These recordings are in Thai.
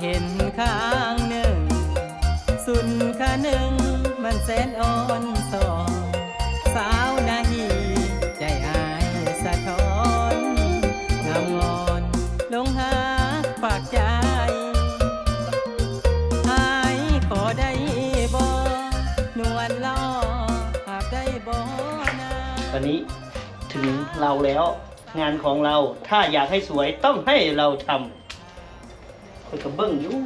เห็นข้างหนึ่ง สุนค่าหนึ่งมันแสนอ่อนสองสาวนาฮีใจอายสะท้อนงามงอนลงหาฝากใจอายขอได้บ่นวลล้อหากได้บ่นาวันนี้ถึงเราแล้ว งานของเราถ้าอยากให้สวยต้องให้เราทำ คนกับเบิ้งอยู่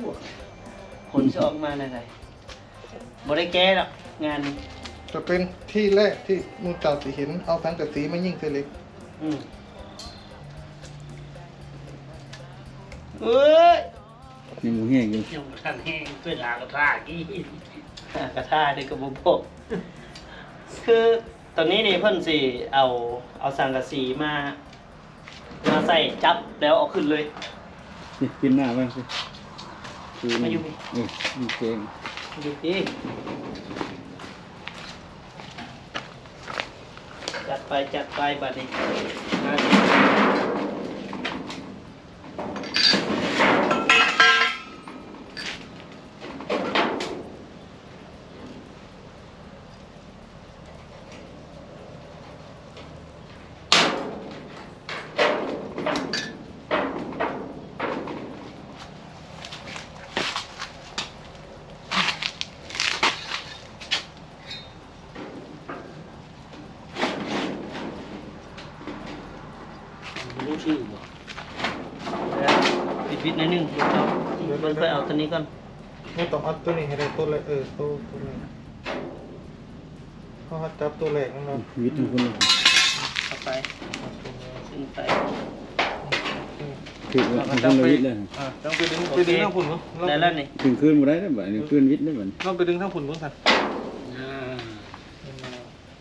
ผลจะออกมาในไหนบริแก้หรอกงานนี้จะเป็นที่แรกที่มูเจ้าสิเห็นเอาสังกะสีมายิ่งเสเล็กอืมเอ้ยนี่หมูแห้งอยู่ยังบ่ทันแห้งเพื่อนหากระทากี้หากระทาเด็กกระบุพกคือตอนนี้นี่เพิ่นสิเอาเอาสังกะสีมา มาใส่จับแล้วเอาขึ้นเลย นี่กินหน้าบ้างสิคือมาอยู่นี่เออมีเกงดูดิจัดไปจัดไปบัดนี้มารู้ชื่อบ่ปิดวิทย์หนิดนึงเดี๋ยวเรา เบิ่งไปเอาตัวนี้ก่อนไม่ต้องเอาตัวนี้ให้ได้ตัวแรกเออตัวตัวนี้เขาให้จับตัวแรกนั่นเนาะวิทย์ทุกคนเลยเอาไปขึ้นไปคือว่าทุกคนวิทย์เลยอ่าต้องไปดึงไปดึงทางผุนมั้งได้แล้วนี่ถึงคืนบ่ได้แล้วบ่นี่คืนวิทย์ได้บ่นี่เราไปดึงทางผุนมั้งสัน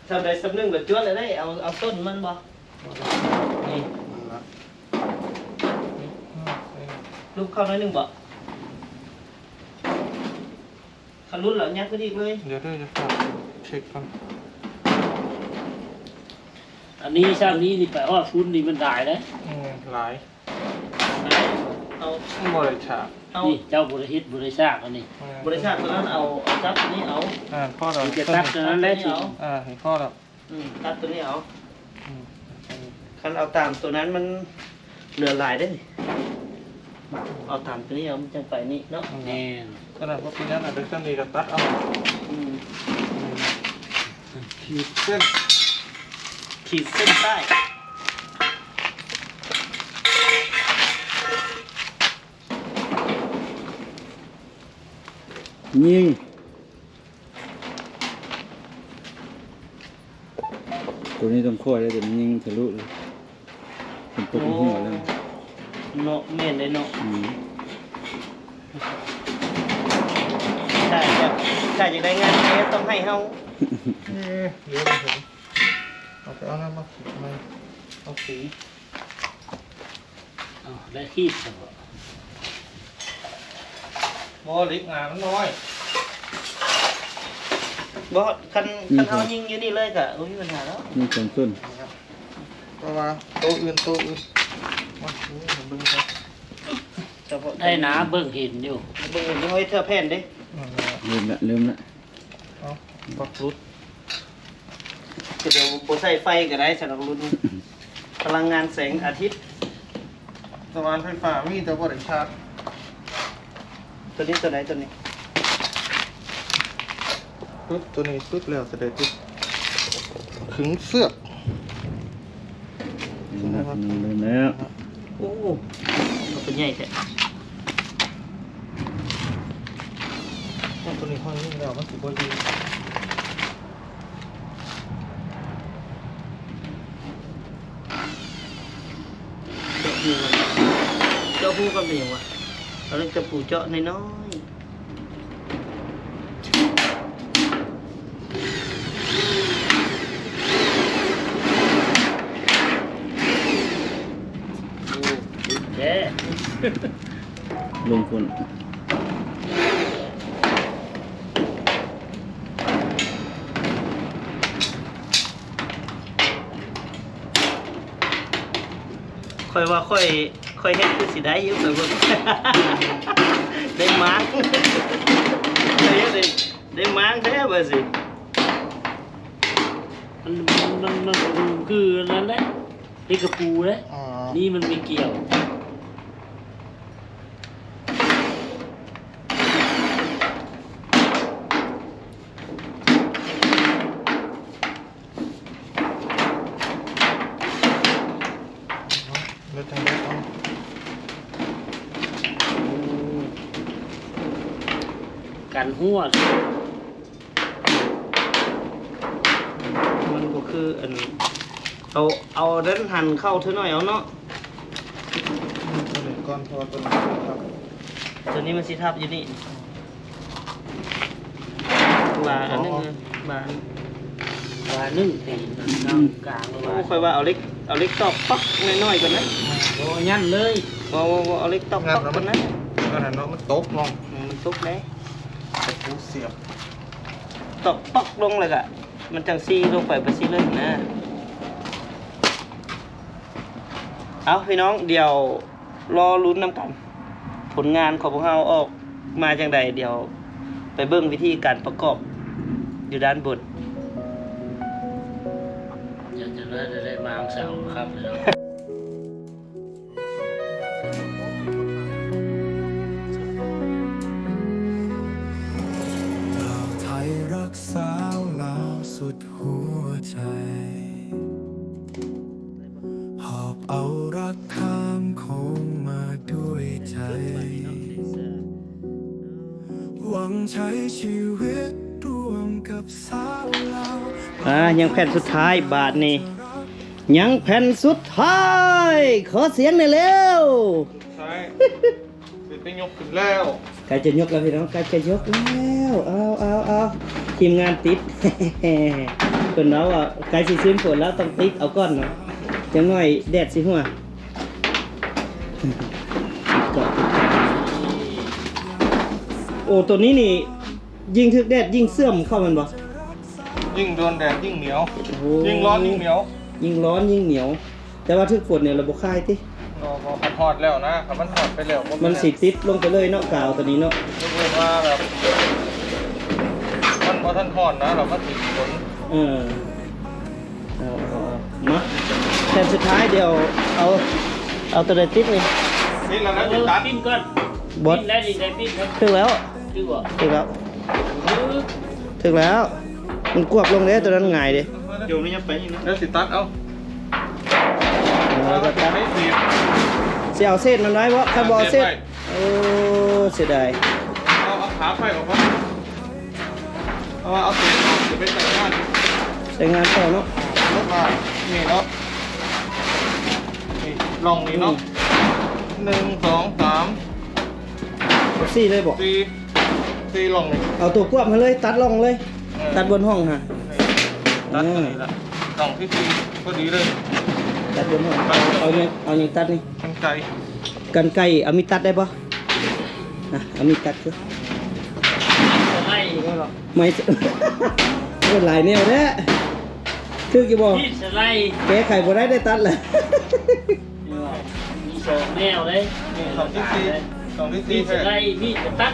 ทำได้สำนึกแบบจวนเลยได้เอาเอาต้นมันบ่นี่ลูกเข้าหน้อยหนึ่งบ่ ขันรุ่นเหล่านี้ก็ดีเลย เดี๋ยวเดี๋ยวจะฝากเช็คก่อนอันนี้ช่างนี้นี่ไปฮอดฟุ้นนี่มันได้นะอืมหลายเอาบ่ได้ฉากเอานี่เจ้าบริฮิตบริสร้างอันนี้อืมบริษัทตัวนั้นเอาเอาจับตัวนี้เอาอ่าพ่อเราจะตัดตัวนั้นแหละสิเอาอ่าเห็นพ่อเราอืมตัดตัวนี้เอาอืมคันเอาตามตัวนั้นมันเหลือหลายได้อ เอาตามตัวนี้เอามันจังไปนี่เนาะแน่นขนาดว่าปีนั้นอะเด็กเส้นนี้ก็ตัดเอาอืมขีดเส้น ขีดเส้นใต้ยิงตัวนี้ต้องค่อยแล้วเดี๋ยวมันยิงทะลุเลยเป็นตกหัวแล้ว เนาะเม่นเลยเนาะอืมใช่จะใช่จะได้งานเนี้ต้องให้เฮาเอ๊ะเดี๋ยวเราเห็นเอาไปเอาน้ำมาขีดมาเอาสีเอาได้ขีดสมบอลิกงานมันน้อยบ่คันคันเอายิงอยู่นี่เลยก็บ่มีปัญหาแล้วนี่สองต้นเพราะว่าโต๊ะอื่นโต๊ะอื่น มาดูผมดึงไปเฉพาะได้หนาเบิ่งเห็นอยู่ เบิ่งนี่เฮ้ยเธอแผ่นดิอืมเริ่มละเริ่มละเอาปักรุดเดี๋ยวบ่ใส่ไฟก็ได้สำหรับรุ่นพลังงานแสงอาทิตย์สว่านไฟฟ้ามีแต่บ่ได้ชาร์จตัวนี้ตัวไหนตัวนี้ปึ๊บตัวนี้ปึ๊บแล้วเสด็จปึ๊บขึงเสือกเริ่มละเริ่มแล้ว โอ้มันเป็นใหญ่แท้ว่าตัวนี้ห้อยยิ่งแล้วมันสิบ่ดีเจาะหูกันเจาะหูกันเป็นยังวะเราเรียกจะปูเจาะน้อยๆโอ้ แย่ ลงคนค่อยว่าค่อยค่อยเฮ็ดคือสิได้อยู่ค่อยเบิ่งได้ม้างได้ได้ได้ม้างแท้บ่สิมันมันมันมันคืออันนั้นแหละนี่กระปูเลยอ๋อนี่มันไม่เกี่ยว เลือดทางเลือดเอา กันหัวมันก็คืออันเอาเอาเดินหันเข้าเท่าน้อยเอาเนาะตัวนี้ก่อนเพราะว่าตัวนี้ครับตัวนี้มันสิทับอยู่นี่บาอันนึงนะบาอันปลานึ่งตีนกลางกลางโอ้ว่าค่อยว่าเอาเล็กเอาเล็กตอกปักน้อยๆก่อนนะโอ้ยันเลยว่าว่าว่าเอาเล็กตอกงัปัดกแล้วก่มัอนนนะก็หันเนาะมันตกลงอืมมันซุกเลยตะปู เสียบตอกปักลงเลยกะมันจังซีลงไปไปซีเลยนะ เอาพี่น้องเดี๋ยวรอลุ้นน้ำกัน ผลงานของพวกเราออกมาจังใดเดี๋ยวไปเบิ่งวิธีการประกอบอยู่ด้านบนอยากจะได้จะได้มาอังเสาครับ ยังแผ่นสุดท้ายบาทนี่ยังแผ่นสุดท้าย ขอเสียงหน่อยเร็วใช่สิไปยกขึ้นแล้วใกล้จะยกแล้วพี่น้องใกล้จะยกแล้วเอาเอาเอาทีมงานติดเพิ่นเนาะว่าใกล้สิซื้อฝนแล้วต้องติดเอาก้อนเนาะจังหน่อยแดดสิหัวติดก่อนโอ้ตัวนี้นี่ ยิงถึกแดดยิงเสื่อมเข้ามันบ่ ยิ่งโดนแดดยิ่งเหนียว โอ้โหยิ่งร้อนยิ่งเหนียวยิ่งร้อนยิ่งเหนียว แต่ว่าทึกฝนเนี่ยเราบ่คายติรอพอมันทอดแล้วนะถ้ามันทอดไปแล้วมันสิติดลงไปเลยเนาะกาวตัวนี้เนาะยกเว้นว่าแบบมันพอท่านทอดนะเราก็ติดผลเออเอาเอาเอามาแผ่นสุดท้ายเดี๋ยวเอาเอาตัวเดติดนี่นี่เราเอแล้วจะอตัดปิ้นก่อนบดปิ้นแล้วดิได้ปิ้นครับ ถึกแล้วคือว่าถึกแล้วเออถึกแล้ว มันกวบลงเลยตัวนั้นง่ายเด้เดี๋ยวนี้จะไปอีกนะแล้วสิตัดเอาแล้วก็ตัดไม่เสียบสิเอาเส้นมันไว้บ่ถ้าบ่เอาเส้นเสียบไว้โอ้เสียดายเอาเอาขาไฟออกก่อนเอาเอาเสียบออกจะไปใส่งานใช้งานต่อเนาะรถมานี่เนาะนี่ลองนี่เนาะหนึ่งสองสามเอาซี่เลยบ่สี่สี่ลองนี่เอาตัวกวบมาเลยตัดลงเลยเออ ตัดบนห้องฮะตัดตัวนี้ละลองที่สี่พอดีเลย ตัดบนห้องเอาเนี่ยเอาอย่างตัดนี่กันไกลกันไก่เอามีดตัดได้ปะอะเอามีดตัดคือจะไล่ไม่เป็นหลายแนวแท้คือกี่บอกพี่จะไล่แกไข่บ่ได้ได้ตัดเลยมีสองแนวเลยนี่ลองที่สี่ลองที่พี่สี่จะแค่ไล่พี่จะตัด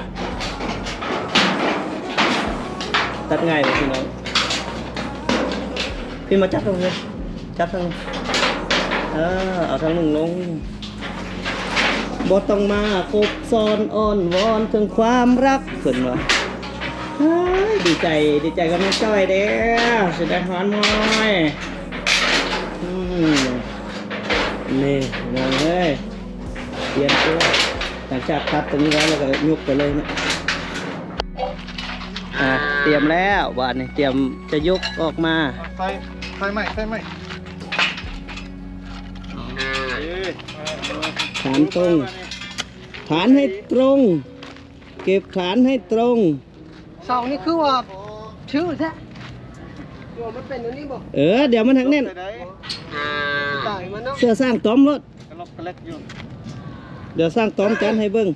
ตัดง่ายเลยพี่น้องพี่มาจับตรงนี้จับทางเออเอาทางหนึ่งลงบ่ต้องมาคบซ้อนอ้อนวอนถึงความรักเพิ่นว่าดีใจดีใจกับน้องจ้อยเด้อสิได้หอนมอยนี่น้องเอ้ยเตรียมตัวหลังจากทับตรงนี้แล้วเราก็ยกไปเลยนะ เตรียมแล้วบาดนี้เตรียมจะยกออกมาใส่ใส่ไหมใส่ไหมเอ้ยฐานตรง ฐานให้ตรง เก็บฐานให้ตรงเสานี่คือว่าชื่อแท้ว่ามันเป็นอันนี้บ่เออเดี๋ยวมันหักแน่นใส่ได้ต่างมันเนาะเสื้อสร้างต้อมรถกระลอกกระเล็กอยู่เดี๋ยวสร้างต้อมกันให้เบิ้ง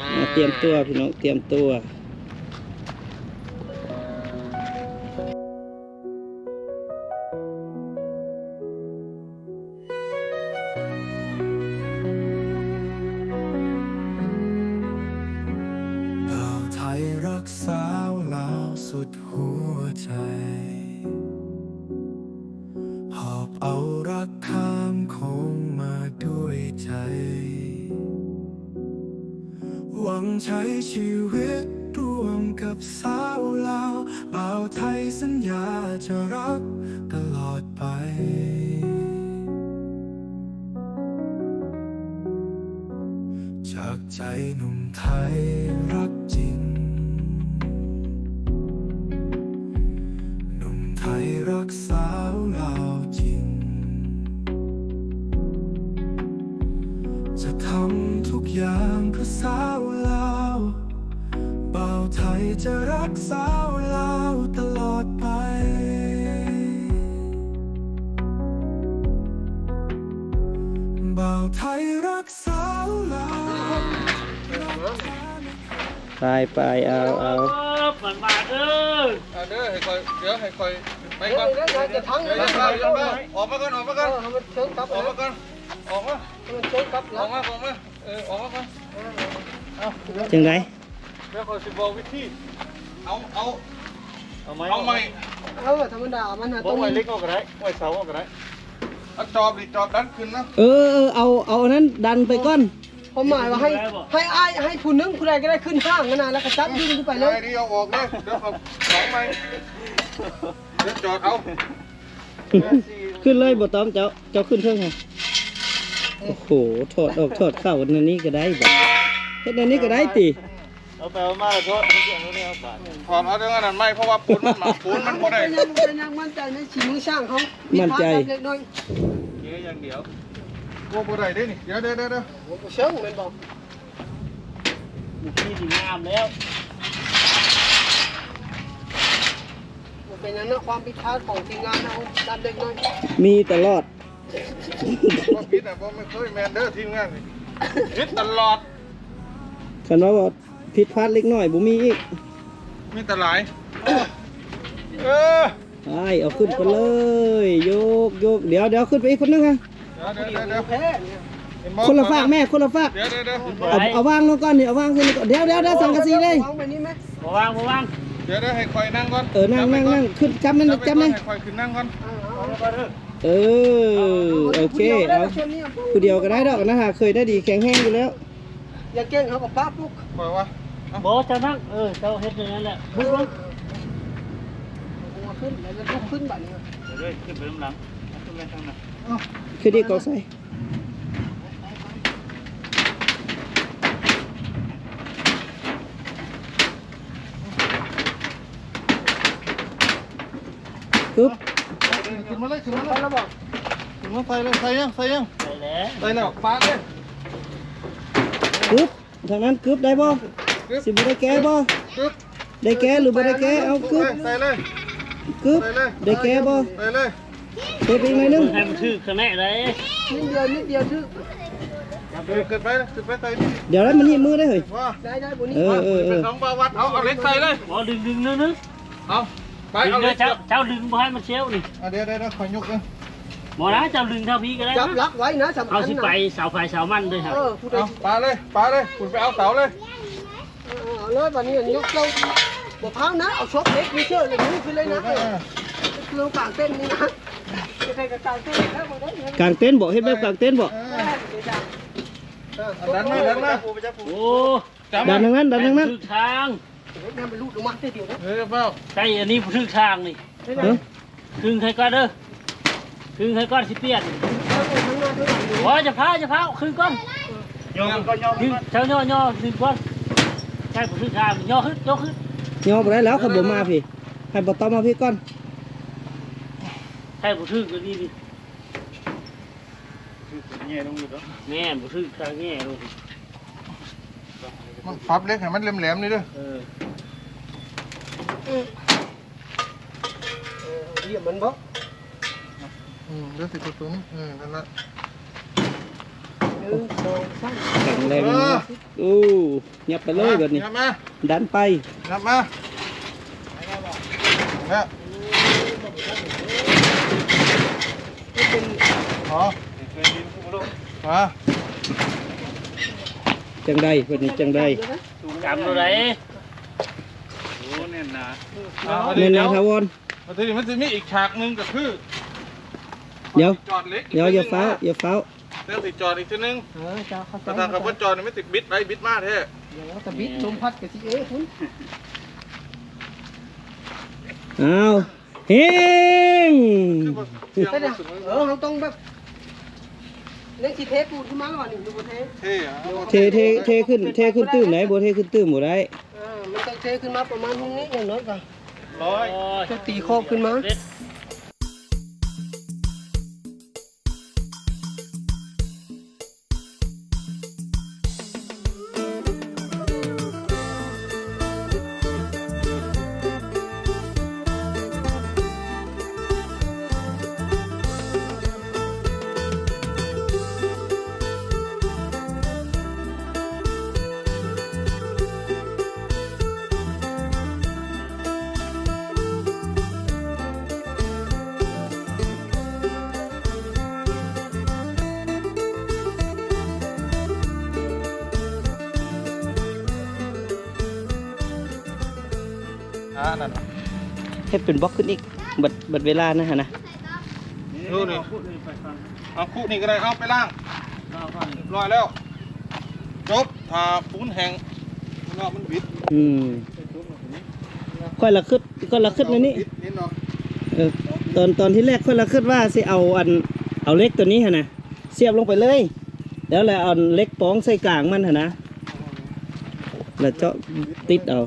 อ่าเตรียมตัวพี่น้องเตรียมตัว สุดหัวใจ หอบเอารักข้ามคงมาด้วยใจ หวังใช้ชีวิตร่วมกับสาวลาวบ่าวไทยสัญญาจะรักตลอดไปจากใจหนุ่มไทย ไทยจะรักสาวลาวตลอดไป บ่าวไทยรักสาวลาวไปไปเอาเอาเออเปิดมาเด้อเอาเด้อให้คอยเดี๋ยวให้คอยไปก่อนเดี๋ยวจะทั้งเลยออกมาก่อนออกมาก่อนออกมาก่อนออกมาออกมาออกมาเออออกมาก่อนเอาจังไดเดี๋ยวคอยสิบอกวิธีเอาเอาเอาไหมเอาใหม่เออธรรมดามันหาบอต้กองไว้เล็กเอาก็ได้ไว้เสาเอาก็ได้เอาจอบดิจอบดันขึ้นนะเออเออเอาเอาอันนั้นดันไปก่อน ผมหมายว่าให้ให้อ้ายให้ผู้หนึงผู้ใดก็ได้ขึ้นห้างกันนะแล้วก็จับยิงขึ้นไปเลยไอ้นี่เอาออกเลยเดี๋ยวเขาสองใหม่เดี๋ยวจอดเอาขึ้นเลยบ่ต้องเจ้าเจ้าขึ้นเพิ่งไงโอ้โหถอดออกถอดเข้าอันนี้ก็ได้บ่เฮ็ดอันนี้ก็ได้ติ เอาไปเอามาโทษถอดเอาเรื่องนั้นไม่เพราะว่าปูนมันมาปูนมันบ่ได้เป็นยังเป็นยังมั่นใจในชีมือช่างเขามีพาร์ทเล็กน้อยเยอย่างเดียวโอ้บ่ได้เด้นี่เดี๋ยวเดี๋ยวเดี๋ยวเดี๋ยวผมเชิงเหมือนบอกนี่ดีงามแล้วมันเป็นอย่างนั้นความผิดพลาดของทีมงานเราดันเล็กน้อยมีตลอดบ่ผิดอะบ่ไม่เคยแมนเด้อทีมงานผิดตลอดคันว่า ผิดพลาดเล็กน้อยบ่มีอีกมีแต่หลายเออไปเอาขึ้นไปเลยโยกโยกเดี๋ยวเดี๋ยวขึ้นไปอีกคนนึงฮะเดี๋ยวเดี๋ยวเดี๋ยวแพ้เนี่ยเห็บ่คนละฝากแม่คนละฝากเดี๋ยวเดี๋ยวเดี๋ยวเอาเอาวางลงก่อนนี่เอาวางขึ้นก่อนเดี๋ยวเดี๋ยวเดี๋ยวสังกะสีเลยวางแบบนี้ไหมมาวางมาวางเดี๋ยวเดี๋ยวให้คอยนั่งก่อนเออนั่งนั่งนั่งขึ้นจับมันจับจับมันให้คอยขึ้นนั่งก่อนเออโอเคเอาผู้เดียวก็ได้ดอกนะฮะเคยได้ดีแข็งแห้งอยู่แล้วอย่าเก่งเขากับป้าปุ๊กคอยว่า บอเจ้านั่งเออเจ้าเฮ็ดอย่างนั้นแหละบุกลงมาขึ้นแล้วจะลุกขึ้นแบบนี้เดี๋ยวขึ้นไปข้างหลังขึ้นไปข้างหลังคือดีก็ใส่ปึ๊บขึ้นมาเลยขึ้นมาเลยแล้วบอกขึ้นมาใส่เลยใส่ยังใส่ยังไปแล้วใส่แล้วปาดเลยปึ๊บทางนั้นกึบได้บ่ สิบ่ได้แก้บ่ปึ๊บได้แก้หรือบ่ได้แก้เอากึบใส่เลยกึบได้แก้บ่ใส่เลยเปิดอีกหน่อยนึงให้มันถือข้างในเลยนิดเดียวนิดเดียวทึกเออขึ้นไปเลยขึ้นไปใส่นี่เดี๋ยวแล้วมันหนีบมือได้เฮ้ยว่าได้ได้บนนี้เออเออเอเป็นอสองบาวัดเอาเอาเล็กใส่เลยบอดึงดึงนึงนึงเอาไปดึงเอาเลเล็ยกเจ้าเจ้าดึงบ่ให้มันเชลนี่เอาเดี๋ยวเดี๋ยวเดี๋ยวขอยยกเลยหมอนะเจ้าดึงเท่าพี่ก็ได้จับนะลักไว้นะสำคัเอาญสินะไปเสาไฟเสามันด้วยครับเออผู้ใดเอาปาเลยปาเลยคุณไปเอาเสาเลย เอาเลยวันนี้ยกเจ้าบ่พังนะ เอาชกเล็กมีเชื่อเลยนี่คือเลยนะเออคือลงกลางเต้นนี่นะจะใครกับกลางเต้นแล้วบ่ได้เงินกลางเต็นท์บ่เฮ็ดแบบกลางเต็นท์บ่เออเอาดันมาดันมาโอ้จับดัมานทางนั้นดันทางนั้นถึกทางเนี่ยมันลูดลงมาเดียวนะเฮ้ยเป้าใช่อันนี้ถึกทางนี่เอ้อครึ่งใครก้อนเด้อครึ่งใครก้อนสิเปลี่ยนทั้งหน้าทั้งหลังอยู่โอ้ยจะพาจะพาครึ่งก้อนยอมก็ยอมครึ่งเจ้าย่อย่อครึ่งก้อน ใช่ผมถึกทางย่อขึ้นย่อขึ้นยอมบ่ได้แล้วเขาบ่มาพี่ให้บ่ต้องมาพี่ก่อนใช่ผมถึกก็ดีดิเงี้ยลงอยู่แล้วแม่ผมถึกทางแง่ลงมันพับเล็กให้มันแหลมๆนี่ด้วยเออเหลี่ยมมันบ่อืมเดี๋ยวติดตัวตัวนี้เออนั่นละ หนึ่งสองสาม แข็งแรงนะโอ้ยับไปเลยแบบนี้ยับมาดันไปยับมาเนี่ยเป็นอ๋อมาจังใดเพิ่นนี่จังใดจำตัวไหนโอ้แน่นหนาเน้นนะทาวอนมาทีนี้มันจะมีอีกฉากหนึ่งก็คือ เดี๋ยวจอดเล็กกเดี๋ยวอย่าทีฟ้าวนึงนะอย่าฟ้าว เรื่องติดจอดอีกทีนึงเออจ้าเข้าใจแต่ถ้าขับรถจอดนี่ไม่ติดบิดไปบิดมาแท้เดี๋ยวตะบิดลมพัดกับสิเอ้คุณอ้าวเฮงคือว่าเสียงไปเดี๋ยวรู้สึกเออเราต้องแบบเล่นสีเทปูนขึ้นมาแล้วว่ะนี่ดูบ่เทเท่อะเทเทเทขึ้นเทขึ้นตื้มไหนบ่เทขึ้นตื้มบ่ได้เออมันต้องเทขึ้นมาประมาณนี้อย่างน้อยก็ร้อยโอ้ยจะตีโคบขึ้นมา นั่นน่ะเฮ็ดเป็นบล็อกขึ้นอีกบัดบัดเวลานะฮะนะดูนี่พูดเลยไปฟังเอาคู่นี่ก็ได้เอาไปล่างข้าวฟังเรียบร้อยแล้วจบทาปูนแห้งมันว่ามันบิดอืมค่อยละคึดค่อยละคึดนะนี่บิดนิดเนาะเออตอนตอนที่แรกค่อยละคิดว่าสิเอาอันเอาเหล็กตัวนี้ฮะนะเสียบลงไปเลย แล้วแล้วเอาเหล็กป้องใส่กลางมันฮะนะแล้วเจาะติดเอา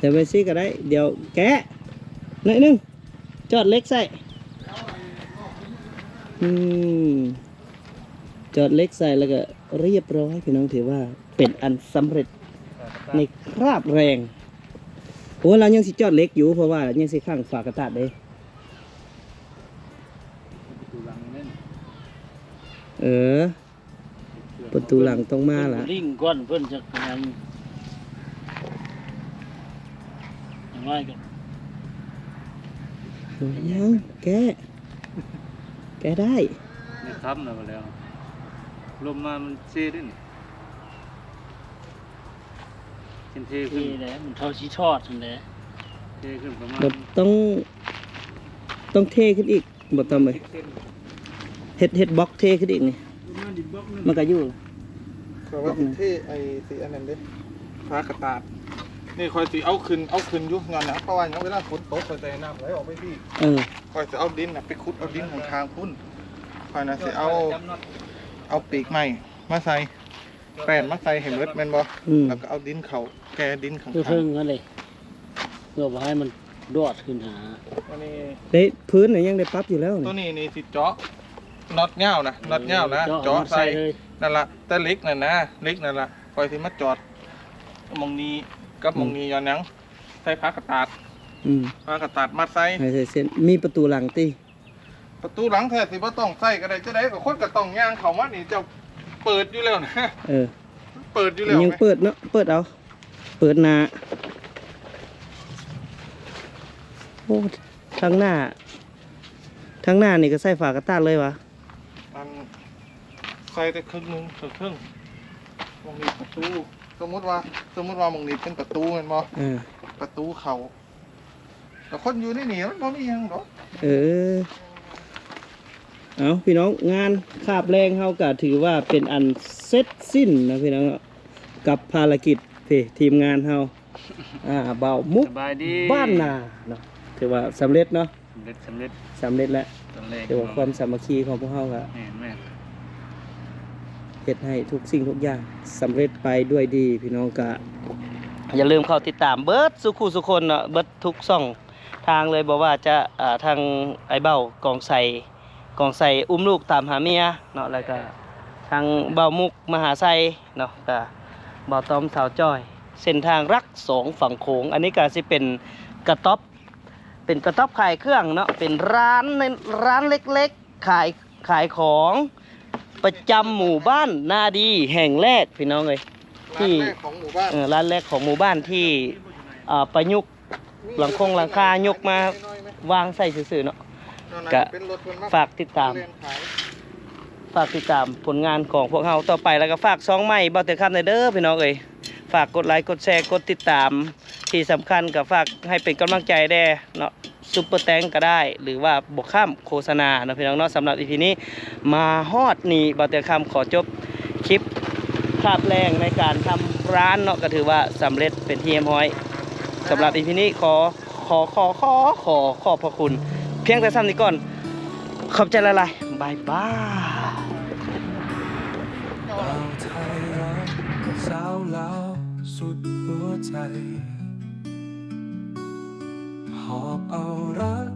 เดี๋ยวไปซี่ก็ได้ เดี๋ยวแกะหน่อยหนึง จอดเล็กใส่อืมจอดเล็กใส่แล้วก็เรียบร้อยพี่น้องถือว่าเป็นอันสำเร็จในคราบแรงโอ้เรายังสิจอดเล็กอยู่เพราะว่ายังสิข้างฝากระตาดเลังเออประตูหลังต้องมาละลิงก้อนเพิ่นจะกำลั งอย่างไรกันยังแกะแกะได้นี่ครับนะมาแล้วลมมามันเซ่ด้วยนี่เทนเทขึ้นนี่แหละมันเท่าชีทอดนั่นแหละเทขึ้นประมาณบดต้อง ต้องเทขึ้นอีกบดต้องไปเฮ็ดเฮ็ดบล็อกเทขึ้นอีกนี่มันก็อยู่ก็ว่าเป็นที่ไอ้สีอันนั้นเด้ฟ้ากระตาด นี่คอยสิเอาขึ้นเอาขึ้นอยู่งานนะเพราะว่าอย่างเวลาฝนตกคอยจะให้น้ำไหลออกไปพี่เออคอยจะเอาดินน่ะไปขุดเอาดินของทางพุ่นคอยน่ะสิเอาเอาปีกไม้มาใส่แป้นมาใส่เห็นเบิดแม่นบ่อืมแล้วก็เอาดินเขาแกดินของเพื่อทาเพิ่งงกันเลยเพื่อบ่ให้มันดอดขึ้นหา ตัวนี้ได้พื้นน่ะยังได้ปรั๊บอยู่แล้วตัวนี่นี้นี่สิเจาะน็อตเงานะน็อตเงานะเจาะใส่ เลยนั่นละแต่เล็กนั่นนะเล็กนั่นละคอยสิมาจอดมองนี้ กับมองนี้ย้อนหยังใส่ผ้ากระตาดอืมผ้ากระตาดมัดใส่ให้ใส่เส้นมีประตูหลังติประตูหลังแท้สิบ่ต้องใส่ก็ได้จะได้กับคนก็ต้องย่างเข้ามานี่เจะเปิดอยู่แล้วนะเออเปิดอยู่แล้วยังไหมเปิดเนาะเปิดเอาเปิดหน้าโอ้ทางหน้าทางหน้านี่ก็ใส่ฝากระตาดเลยวะอันใส่แต่ครึ่งหนึงครึ่งมองนี้ประตู สมมติว่า สมมติว่ามองนี้เป็นประตูแม่นบ่เออ ประตูเขาแต่คนอยู่ในนี่มันบ่มีหยังดอกเออ เอาพี่น้องงานคาบแรงเฮาก็ถือว่าเป็นอันเสร็จสิ้นนะพี่น้องเนาะกับภารกิจพี่ทีมงานเฮาอ่าเบามุกสบายดีบ้านนาเนาะถือว่าสำเร็จเนาะสำเร็จสำเร็จสำเร็จแล้วตอนแรกถือว่าความสามัคคีของพวกเฮาก็แม่นแม่น เฮ็ดให้ทุกสิ่งทุกอย่างสำเร็จไปด้วยดีพี่น้องก็อย่าลืมเข้าติดตามเบิร์ดสุขุสุคนเนาะเบิร์ดทุกช่องทางเลยบอกว่าจะอ่าทางไอเบ้ากองใส่กองใส่อุ้มลูกตามหาเมียเนาะแล้วก็ทางเบ้ามุกมหาไซเนาะก็บ้าตอมสาวจ้อย เส้นทางรักสองฝั่งโขงอันนี้ก็สิเป็นกระต๊อบเป็นกระต๊อบขายเครื่องเนาะเป็นร้านในร้านเล็กๆขายขายของ ประจำหมู่บ้านนาดีแห่งแรกพี่น้องเลยที่ร้านแรกของหมู่บ้านเออร้านแรกของหมู่บ้านที่อ่าประยุกต์ หลังคงหลังคายกมาวางใส่ซื่อๆเนาะ กะ เป็นรถเพิ่นมฝากติดตาม เรียนขายฝากติดตามผลงานของพวกเราต่อไปแล้วก็ฝากซองใหม่เบาเตอร์คับในเด้อพี่น้องเอ้ยฝากกดไลค์กดแชร์กดติดตาม ที่สำคัญก็ฝากให้เป็นกำลังใจแด่เนาะ ซุปเปอร์แตงก็ได้ หรือว่าบกข้ามโฆษณาเนาะพี่น้องเนาะสำหรับอีพีนี้ มาฮอดนี่บาเตียคำขอจบคลิปคาบแรงในการทำร้านเนาะก็ถือว่าสำเร็จเป็นที่เรียบร้อยสำหรับอีพีนี้ขอขอขอขอขอขอบพระคุณ เพียงแต่ซ้ำนี้ก่อน ขอบใจละลายบายบายบ่าวไทยรักสาวลาวสุดหัวใจ อบเอารัก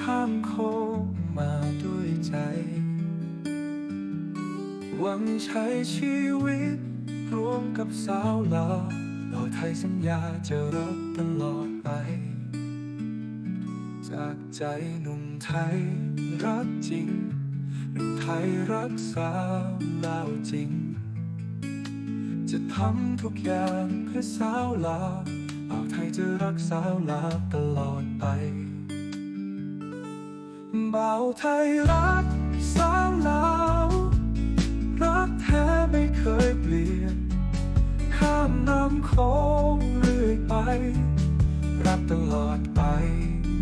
ข้ามโคงมาด้วยใจ หวังใช้ชีวิตร่วมกับสาวลาวเราไทยสัญญาจะรักตลอดไป จากใจหนุ่มไทยรักจริงหนุ่มไทยรักสาวลาวจริง จะทำทุกอย่างเพื่อสาวลาว อาไทยจะรักสาวลาตลอดไปบ่าวไทยรักสาวลาวรักแท้ไม่เคยเปลี่ยน ข้ามน้ำโขงเรื่อยไป รักตลอดไป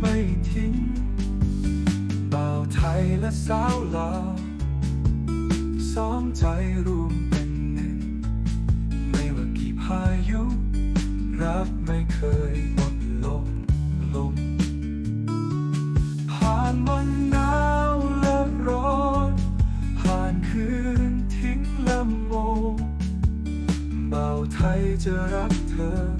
ไม่ทิ้งบ่าวไทยและสาวลาวสองใจรวมเป็นหนึ่งไม่ว่ากี่พายุ รักไม่เคยหมดลมลมผ่านวันหนาวและร้อนผ่านคืนทิ้งลำโมงเบาไทยจะรักเธอ